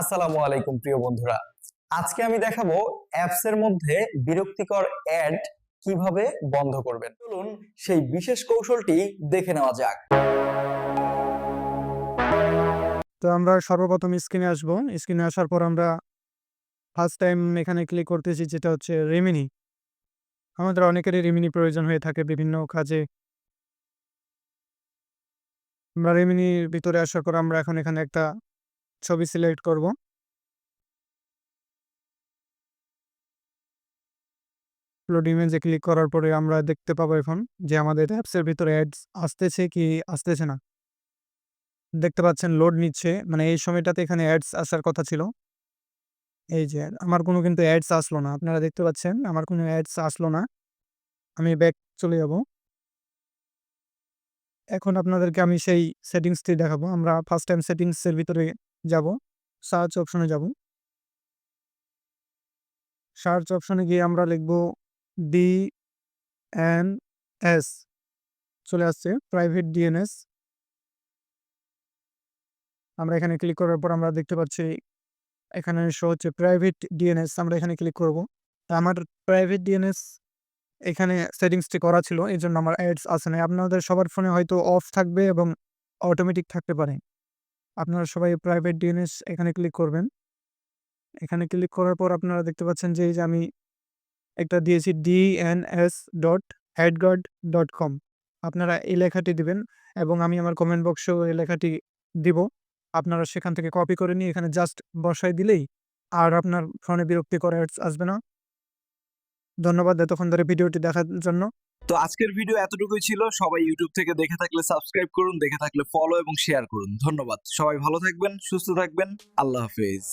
আসসালামু আলাইকুম, প্রিয় বন্ধুরা। আজকে আমি দেখাবো অ্যাপস এর মধ্যে বিরক্তিকর অ্যাড কীভাবে বন্ধ করবেন। চলুন সেই বিশেষ কৌশলটি দেখে নেওয়া যাক। তো আমরা সর্বপ্রথম স্ক্রিনে আসব। স্ক্রিনে আসার পর আমরা ফার্স্ট টাইম এখানে ক্লিক করতেছি, যেটা হচ্ছে রেমিনি আমাদের অনেকেরই রেমিনি প্রয়োজন হয়ে থাকে বিভিন্ন কাজে। আমরা রেমিনির ভিতরে আসার পর আমরা এখন এখানে একটা ছবি সিলেক্ট করব। আপলোড ইমেজে ক্লিক করার পরে আমরা দেখতে পাবো এখন যে আমাদের অ্যাপসের ভিতরে অ্যাডস আসতেছে কি আসতেছে না। দেখতে পাচ্ছেন লোড নিচ্ছে মানে এই সময়টাতে এখানে অ্যাডস আসার কথা ছিল। এই যে আমার কোনো কিন্তু অ্যাডস আসলো না, আপনারা দেখতে পাচ্ছেন আমার কোনো অ্যাডস আসলো না। আমি ব্যাক চলে যাব। এখন আপনাদেরকে আমি সেই সেটিংসটি দেখাবো। আমরা ফার্স্ট টাইম সেটিংসের ভিতরে যাব সার্চ অপশনে যাব। সার্চ অপশনে গিয়ে আমরা লিখব ডি এন এস চলে আসছে প্রাইভেট ডিএনএস আমরা এখানে ক্লিক করার পর আমরা দেখতে পাচ্ছি, এখানে শো হচ্ছে প্রাইভেট ডিএনএস আমরা এখানে ক্লিক করব। আমার প্রাইভেট ডিএনএস এখানে সেটিংসটি করা ছিল এই জন্য আমার অ্যাডস আসে না আপনাদের সবার ফোনে হয়তো অফ থাকবে এবং অটোমেটিক থাকতে পারে। আপনারা সবাই প্রাইভেট ডিএনএস এখানে ক্লিক করবেন। এখানে ক্লিক করার পর আপনারা দেখতে পাচ্ছেন যে এই যে আমি একটা দিয়েছি DNS dot headguard dot com আপনারা এই লেখাটি দিবেন এবং আমি আমার কমেন্ট বক্সেও এই লেখাটি দিব। আপনারা সেখান থেকে কপি করে নিয়ে এখানে জাস্ট বসাই দিলেই আর আপনার ফোনে বিরক্তিকর অ্যাডস আসবে না। ধন্যবাদ এতক্ষণ ধরে ভিডিওটি দেখার জন্য। তো আজকের ভিডিও এতটুকুই ছিল। সবাই ইউটিউব থেকে দেখে থাকলে সাবস্ক্রাইব করুন, দেখে থাকলে ফলো এবং শেয়ার করুন। ধন্যবাদ। সবাই ভালো থাকবেন, সুস্থ থাকবেন। আল্লাহ হাফেজ।